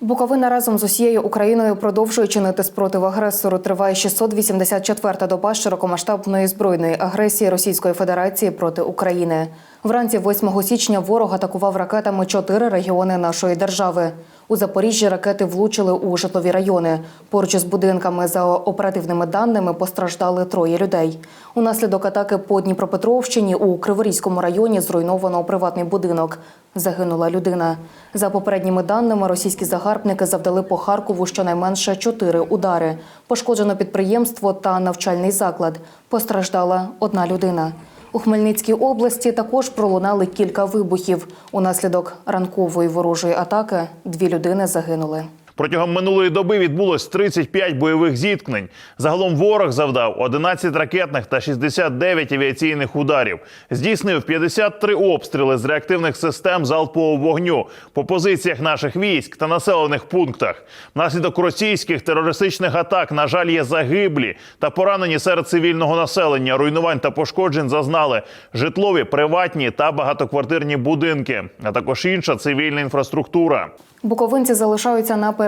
Буковина разом з усією Україною продовжує чинити спротив агресору. Триває 684-та доба широкомасштабної збройної агресії Російської Федерації проти України. Вранці 8 січня ворог атакував ракетами чотири регіони нашої держави. У Запоріжжі ракети влучили у житлові райони. Поруч із будинками, за оперативними даними, постраждали троє людей. Унаслідок атаки по Дніпропетровщині у Криворізькому районі зруйновано приватний будинок. Загинула людина. За попередніми даними, російські загарбники завдали по Харкову щонайменше чотири удари. Пошкоджено підприємство та навчальний заклад. Постраждала одна людина. У Хмельницькій області також пролунали кілька вибухів. Унаслідок ранкової ворожої атаки дві людини загинули. Протягом минулої доби відбулось 35 бойових зіткнень. Загалом ворог завдав 11 ракетних та 69 авіаційних ударів. Здійснив 53 обстріли з реактивних систем залпового вогню по позиціях наших військ та населених пунктах. Внаслідок російських терористичних атак, на жаль, є загиблі та поранені серед цивільного населення. Руйнувань та пошкоджень зазнали житлові, приватні та багатоквартирні будинки, а також інша цивільна інфраструктура. Буковинці залишаються на передовій